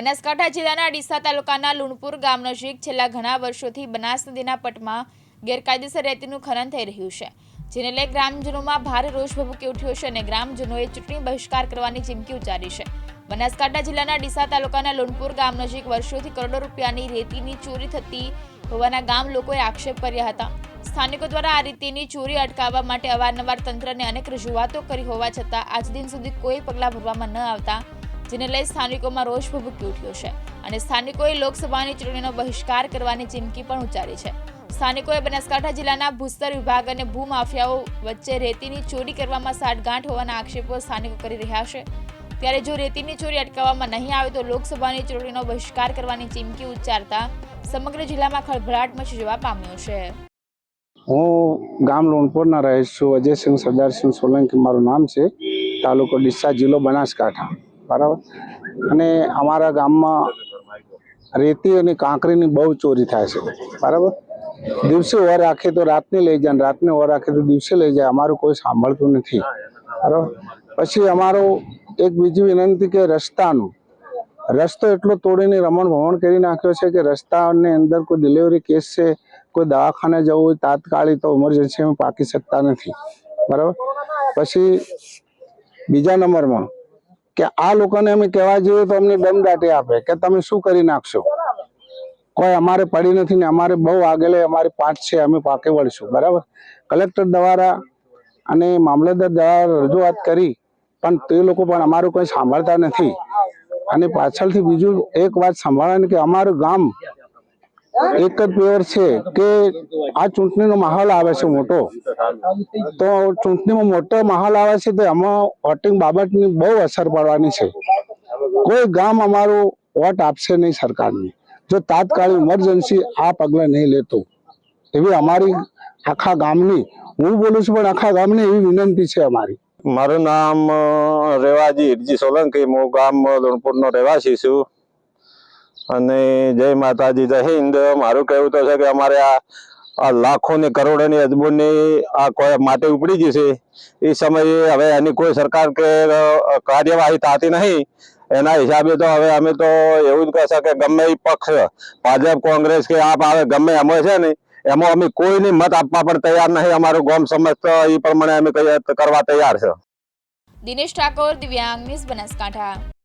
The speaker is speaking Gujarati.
બનાસકાંઠા જિલ્લાના ડીસા તાલુકાના લુણપુર ગામ નજીક છેલ્લા ઘણા વર્ષોથી બનાસ નદીના પટમાં ગેરકાયદેસર રેતીનું ખનન થઈ રહ્યું છે, જેને લઈ ગ્રામજનોમાં ભારે રોષ ભભૂકી ઉઠ્યો છે અને ગ્રામજનોએ ચૂંટણી બહિષ્કાર કરવાની ચીમકી ઉચ્ચારી છે. બનાસકાંઠા જિલ્લાના ડીસા તાલુકાના લુણપુર ગામ નજીક વર્ષોથી કરોડો રૂપિયાની રેતીની ચોરી થતી હોવાના ગામ લોકોએ આક્ષેપ કર્યા હતા. સ્થાનિકો દ્વારા આ રીતેની ચોરી અટકાવવા માટે અવારનવાર તંત્રને અનેક રજૂઆતો કરી હોવા છતાં આજ દિન સુધી કોઈ પગલાં ભરવામાં ન આવતા જેને લઈ સ્થાનિકોમાં રોષ ભભૂકી ઉઠ્યો છે અને સ્થાનિકોએ લોકસભાની ચૂંટણીનો બહિષ્કાર કરવાની ચીમકી પણ ઉચ્ચારી છે. સ્થાનિકોએ બનાસકાંઠા જિલ્લાના ભૂસ્તર વિભાગ અને ભૂમાફિયાઓ વચ્ચે રેતીની ચોરી કરવામાં સાઠગાંઠ હોવાના આક્ષેપો સ્થાનિકો કરી રહ્યા છે. ત્યારે જો રેતીની ચોરી અટકાવવામાં નહીં આવે તો લોકસભાની ચૂંટણીનો બહિષ્કાર કરવાની ચીમકી ઉચ્ચારતા સમગ્ર જિલ્લામાં ખળભળાટ મચી જવા પામ્યો છે. હું ગામ લોણપોરના રહીશ છું. અજયસિંહ સરદારસિંહ સોલંકી, મારું નામ છે. તાલુકો ડીસા જિલ્લો બનાસકાંઠા. બરાબર? અને અમારા ગામમાં રેતી અને કાંકરીની બહુ ચોરી થાય છે. બરાબર? દિવસે ઓર રાખે તો રાતને લઈ જાય રાતને ઓર રાખે તો દિવસે લઈ જાય, અમારું કોઈ સાંભળતું નથી. બરાબર? પછી અમારો એક બીજી વિનંતી કે રસ્તાનું, રસ્તો એટલો તોડીને રમણ ભમણ કરી નાખ્યો છે કે રસ્તાની અંદર કોઈ ડિલિવરી કેસ છે, કોઈ દવાખાને જવું હોય, તાત્કાલિક તો ઇમરજન્સીમાં પાકી શકતા નથી. બરાબર? પછી બીજા નંબરમાં કે આ લોકોને અમે કહેવા જઈએ તો અમને દમદાટી આપે કે તમે શું કરી નાખશો? કોઈ અમારે પડી નથી ને અમારે બહુ આગળ અમારી પાંચ છે, અમે પાકે વળશું. બરાબર? કલેક્ટર દ્વારા અને મામલતદાર દ્વારા રજૂઆત કરી, પણ તે લોકો પણ અમારું કંઈ સાંભળતા નથી. અને પાછળથી બીજું એક વાત સાંભળવાની કે અમારું ગામ એક જ પેવર છે કે આ ચૂંટણીનો માહોલ આવે છે મોટો. તો ચૂંટણીમાં મોટો માહોલ આવે છે તો એમાં વોટિંગ બાબતની બહુ અસર પડવાની છે. કોઈ ગામ અમારું વોટ આપશે નહીં સરકારને. જો તાત્કાલિક ઇમરજન્સી આ પગલાં નહીં લેતો. એવી અમારી આખા ગામની, હું બોલું છું પણ આખા ગામની એવી વિનંતી છે અમારી. મારું નામ રેવાજી હિરજી સોલંકી. હું ગામ ધોણપુરનો રહેવાસી છું. અને જય માતાજી, જય હિન્દ. મારું કહેવું તો છે કે અમારે આ લાખો ને કરોડોની અજબોની આ માટી ઉપડી ગઈ છે. એ સમયે હવે એની કોઈ સરકાર કે કાર્યવાહી થતી નહીં. એના હિસાબે તો હવે અમે તો એવું જ કહેશે કે ગમે એ પક્ષ, ભાજપ, કોંગ્રેસ કે આપ આવે, ગમે એમાં છે ને, એમાં અમે કોઈને મત આપવા પણ તૈયાર નહીં. અમારું ગામ સમજ એ પ્રમાણે અમે કરવા તૈયાર છે. દિનેશ ઠાકોર, દિવ્યાંગ ન્યૂઝ બનાસકાંઠા.